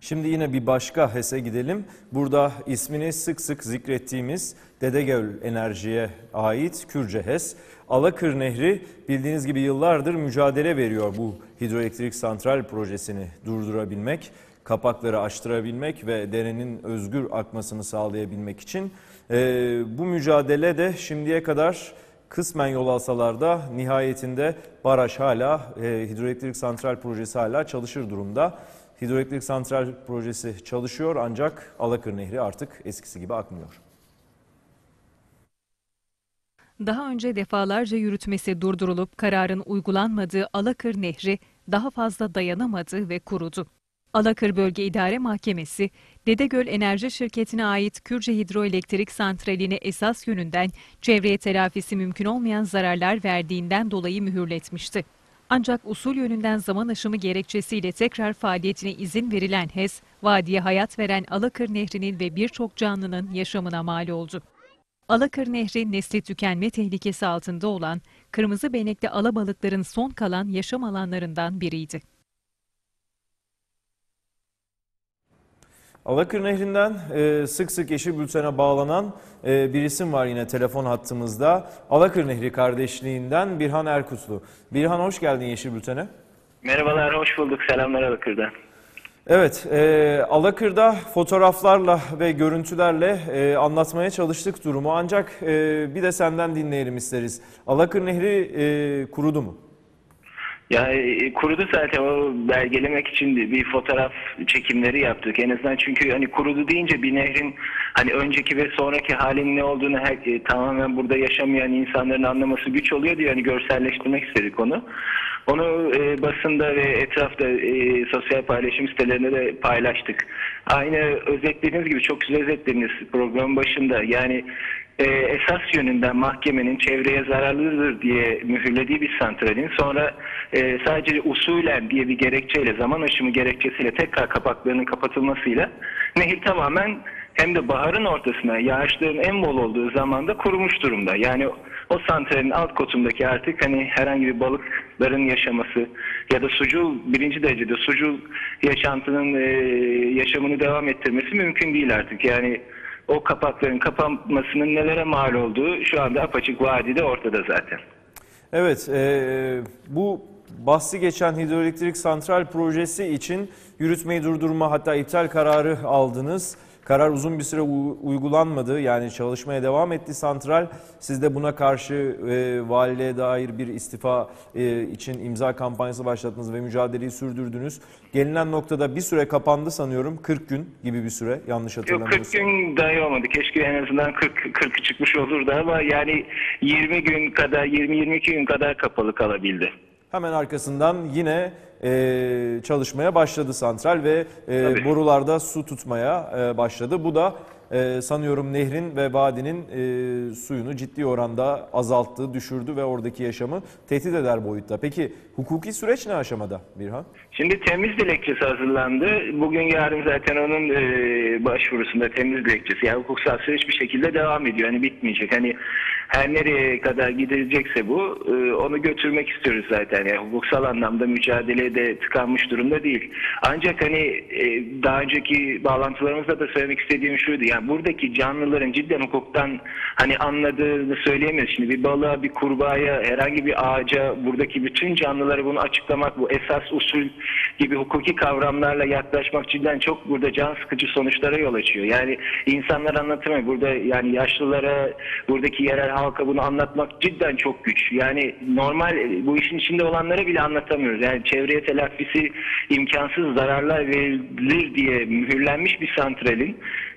Şimdi yine bir başka HES'e gidelim. Burada ismini sık sık zikrettiğimiz Dedegöl Enerji'ye ait Kürce HES. Alakır Nehri bildiğiniz gibi yıllardır mücadele veriyor bu hidroelektrik santral projesini durdurabilmek, kapakları açtırabilmek ve derenin özgür akmasını sağlayabilmek için. Ee, bu mücadele de şimdiye kadar kısmen yol alsalar da nihayetinde baraj hala, e, hidroelektrik santral projesi hala çalışır durumda. Hidroelektrik santral projesi çalışıyor ancak Alakır Nehri artık eskisi gibi akmıyor. Daha önce defalarca yürütmesi durdurulup kararın uygulanmadığı Alakır Nehri daha fazla dayanamadı ve kurudu. Alakır Bölge İdare Mahkemesi, Dedegöl Enerji Şirketi'ne ait Kürce Hidroelektrik Santrali'ne esas yönünden çevreye telafisi mümkün olmayan zararlar verdiğinden dolayı mühürletmişti. Ancak usul yönünden zaman aşımı gerekçesiyle tekrar faaliyetine izin verilen HES, vadiye hayat veren Alakır Nehri'nin ve birçok canlının yaşamına mal oldu. Alakır Nehri nesli tükenme tehlikesi altında olan kırmızı benekli alabalıkların son kalan yaşam alanlarından biriydi. Alakır Nehri'nden e, sık sık Yeşil Bülten'e bağlanan e, bir isim var yine telefon hattımızda. Alakır Nehri kardeşliğinden Birhan Erkutlu. Birhan hoş geldin Yeşil Bülten'e. Merhabalar, hoş bulduk. Selamlar Alakır'dan. Evet, e, Alakır'da fotoğraflarla ve görüntülerle e, anlatmaya çalıştık durumu. Ancak e, bir de senden dinleyelim isteriz. Alakır Nehri e, kurudu mu? Ya e, kurudu zaten o belgelemek için bir fotoğraf çekimleri yaptık. En azından çünkü hani kurudu deyince bir nehrin hani önceki ve sonraki halinin ne olduğunu her, e, tamamen burada yaşamayan insanların anlaması güç oluyor diye hani görselleştirmek istedik onu. Onu e, basında ve etrafta e, sosyal paylaşım sitelerinde de paylaştık. Aynı özetlediğiniz gibi çok güzel özetlediniz programın başında. Yani e, esas yönünden mahkemenin çevreye zararlıdır diye mühürlediği bir santralin sonra e, sadece usulen diye bir gerekçeyle zaman aşımı gerekçesiyle tekrar kapaklarının kapatılmasıyla nehir tamamen hem de baharın ortasına yağışların en bol olduğu zamanda kurumuş durumda. Yani o santralin alt kotundaki artık hani herhangi bir balıkların yaşaması ya da sucul birinci derecede sucul yaşantının e, yaşamını devam ettirmesi mümkün değil artık. Yani o kapakların kapanmasının nelere mal olduğu şu anda apaçık vadide ortada zaten. Evet, e, bu bahsi geçen hidroelektrik santral projesi için yürütmeyi durdurma hatta iptal kararı aldınız. Karar uzun bir süre uygulanmadı. Yani çalışmaya devam etti santral. Siz de buna karşı e, valiliğe dair bir istifa e, için imza kampanyası başlattınız ve mücadeleyi sürdürdünüz. Gelinen noktada bir süre kapandı sanıyorum. 40 gün gibi bir süre yanlış hatırlamıyorsam. Yok 40 gün dahi olmadı. Keşke en azından 40 40 çıkmış olurdu ama yani 20 gün kadar 20-22 gün kadar kapalı kalabildi. Hemen arkasından yine e, çalışmaya başladı santral ve e, borularda su tutmaya e, başladı. Bu da e, sanıyorum nehrin ve vadinin e, suyunu ciddi oranda azalttı, düşürdü ve oradaki yaşamı tehdit eder boyutta. Peki hukuki süreç ne aşamada Birhan? Şimdi temiz dilekçesi hazırlandı. Bugün yarın zaten onun e, başvurusunda temiz dilekçesi. Yani hukuksal süreç bir şekilde devam ediyor. Hani bitmeyecek. Hani her nereye kadar gidilecekse bu e, onu götürmek istiyoruz zaten. Yani hukuksal anlamda mücadelede tıkanmış durumda değil. Ancak hani e, daha önceki bağlantılarımızda da söylemek istediğim şuydu. Yani buradaki canlıların cidden hukuktan hani anladığını söyleyemeyiz. Şimdi bir balığa, bir kurbağaya, herhangi bir ağaca buradaki bütün canlıları bunu açıklamak, bu esas usul gibi hukuki kavramlarla yaklaşmak cidden çok burada can sıkıcı sonuçlara yol açıyor. Yani insanlar anlatamıyor. Burada yani yaşlılara, buradaki yerel halka bunu anlatmak cidden çok güç. Yani normal bu işin içinde olanlara bile anlatamıyoruz. Yani çevreye telafisi imkansız zararlar verilir diye mühürlenmiş bir santralin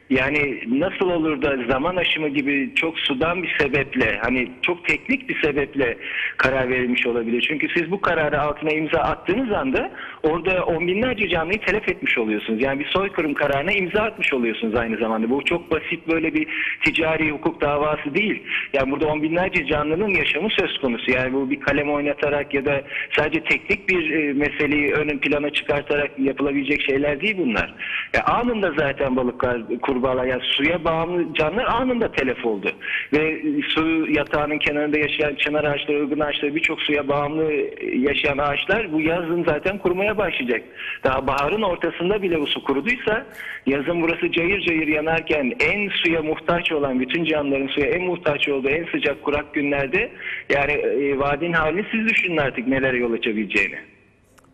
yani nasıl olur da zaman aşımı gibi çok sudan bir sebeple hani çok teknik bir sebeple karar verilmiş olabilir. Çünkü siz bu kararı altına imza attığınız anda orada on binlerce canlıyı telef etmiş oluyorsunuz. Yani bir soykırım kararına imza atmış oluyorsunuz aynı zamanda. Bu çok basit böyle bir ticari hukuk davası değil. Yani burada on binlerce canlının yaşamı söz konusu. Yani bu bir kalem oynatarak ya da sadece teknik bir e, meseleyi ön plana çıkartarak yapılabilecek şeyler değil bunlar. Ya anında zaten balıklar kurbağalar yani suya bağımlı canlılar anında telef oldu. Ve su yatağının kenarında yaşayan çınar ağaçları, ılgın ağaçları birçok suya bağımlı yaşayan ağaçlar bu yazın zaten kurumaya başlayacak. Daha baharın ortasında bile bu su kuruduysa yazın burası cayır cayır yanarken en suya muhtaç olan bütün canlıların suya en muhtaç olduğu en sıcak kurak günlerde yani e, vadinin halini siz düşünün artık neler yol açabileceğini.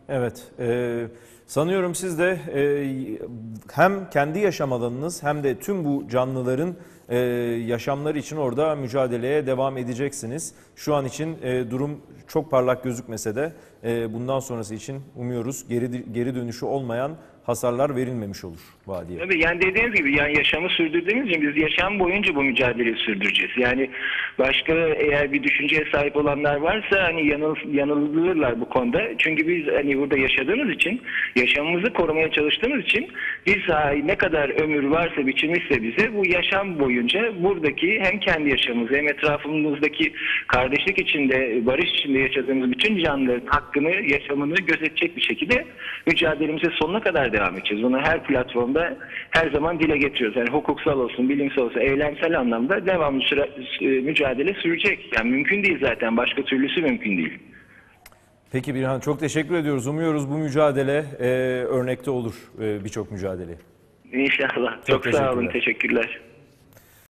Evet, e, sanıyorum siz de e, hem kendi yaşam alanınız hem de tüm bu canlıların e, yaşamları için orada mücadeleye devam edeceksiniz. Şu an için e, durum çok parlak gözükmese de e, bundan sonrası için umuyoruz geri geri dönüşü olmayan hasarlar verilmemiş olur vadiye. Tabii yani dediğiniz gibi yani yaşamı sürdürdüğümüz için biz yaşam boyunca bu mücadeleyi sürdüreceğiz. Yani başka eğer bir düşünceye sahip olanlar varsa hani yanıl, yanılırlar bu konuda. Çünkü biz hani burada yaşadığımız için yaşamımızı korumaya çalıştığımız için biz ha, ne kadar ömür varsa biçilmişse bize bu yaşam boyunca buradaki hem kendi yaşamımızı hem etrafımızdaki kardeşlik içinde barış içinde yaşadığımız bütün canlıların hakkını yaşamını gözetecek bir şekilde mücadelemize sonuna kadar devam edeceğiz. Bunu her platformda her zaman dile getiriyoruz. Yani hukuksal olsun, bilimsel olsun, eylemsel anlamda devamlı süre, e, mücadele sürecek. Yani mümkün değil zaten. Başka türlüsü mümkün değil. Peki Birhan çok teşekkür ediyoruz. Umuyoruz bu mücadele e, örnekte olur e, birçok mücadele. İnşallah. Çok Çok, sağ olun. teşekkürler. Teşekkürler.